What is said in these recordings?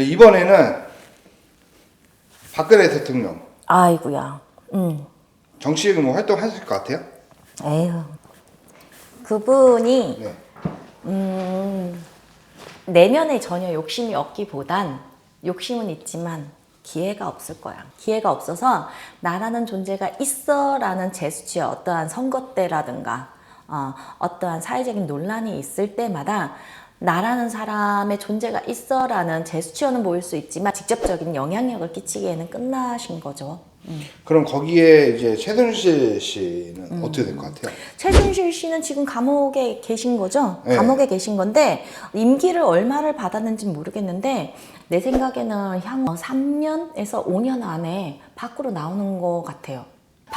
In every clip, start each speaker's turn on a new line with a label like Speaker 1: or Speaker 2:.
Speaker 1: 이번에는 박근혜 대통령
Speaker 2: 아이고야. 음.
Speaker 1: 정치적인 뭐 활동하실 것 같아요?
Speaker 2: 에휴. 그분이
Speaker 1: 네.
Speaker 2: 음, 내면에 전혀 욕심이 없기보단 욕심은 있지만 기회가 없을 거야. 기회가 없어서 나라는 존재가 있어라는 제스처의 어떠한 선거 때라든가 어, 어떠한 사회적인 논란이 있을 때마다 나라는 사람의 존재가 있어라는 제스처는 보일 수 있지만 직접적인 영향력을 끼치기에는 끝나신 거죠.
Speaker 1: 그럼 거기에 이제 최순실 씨는
Speaker 2: 음.
Speaker 1: 어떻게 될 것 같아요?
Speaker 2: 최순실 씨는 지금 감옥에 계신 거죠?
Speaker 1: 네.
Speaker 2: 감옥에 계신 건데 임기를 얼마를 받았는지 모르겠는데 내 생각에는 향후 3년에서 5년 안에 밖으로 나오는 것 같아요.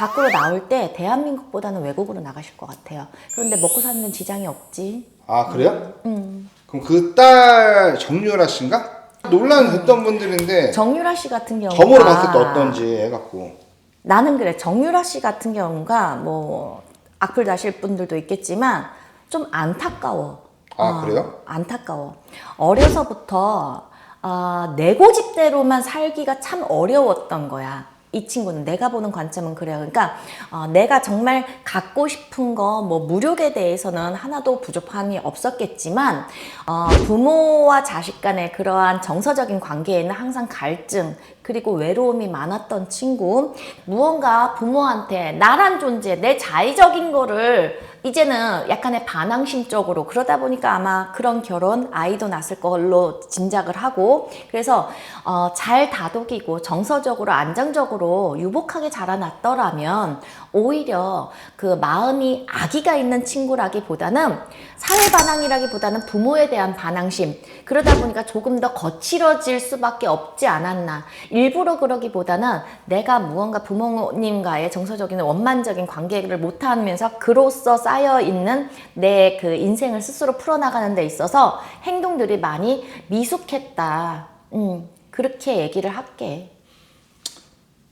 Speaker 2: 밖으로 나올 때 대한민국보다는 외국으로 나가실 것 같아요. 그런데 먹고 사는 지장이 없지.
Speaker 1: 아 그래요?
Speaker 2: 음.
Speaker 1: 그럼 그 딸 정유라 씨인가? 논란 됐던 분들인데
Speaker 2: 정유라 씨 같은 경우가
Speaker 1: 점으로 봤을 때 어떤지 해갖고
Speaker 2: 나는 그래 정유라 씨 같은 경우가 뭐 악플 다실 분들도 있겠지만 좀 안타까워.
Speaker 1: 아, 그래요?
Speaker 2: 안타까워. 어려서부터 아, 내 고집대로만 살기가 참 어려웠던 거야. 이 친구는 내가 보는 관점은 그래요. 그러니까 어, 내가 정말 갖고 싶은 거 뭐 무력에 대해서는 하나도 부족함이 없었겠지만 어, 부모와 자식 간의 그러한 정서적인 관계에는 항상 갈증 그리고 외로움이 많았던 친구 무언가 부모한테 나란 존재 내 자의적인 거를 이제는 약간의 반항심적으로 그러다 보니까 아마 그런 결혼 아이도 낳았을 걸로 짐작을 하고 그래서 어, 잘 다독이고 정서적으로 안정적으로 유복하게 자라났더라면 오히려 그 마음이 아기가 있는 친구라기보다는 사회 반항이라기보다는 부모에 대한 반항심 그러다 보니까 조금 더 거칠어질 수밖에 없지 않았나 일부러 그러기보다는 내가 무언가 부모님과의 정서적인 원만적인 관계를 못하면서 그로써 쌓여 있는 내 그 인생을 스스로 풀어나가는 데 있어서 행동들이 많이 미숙했다. 음, 그렇게 얘기를 할게.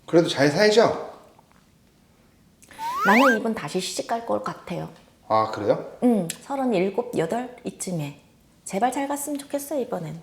Speaker 1: 그래도 잘 살죠?
Speaker 2: 나는 이분 다시 시집 갈 것 같아요.
Speaker 1: 아 그래요?
Speaker 2: 음, 서른일곱, 여덟 이쯤에. 제발 잘 갔으면 좋겠어, 이번엔.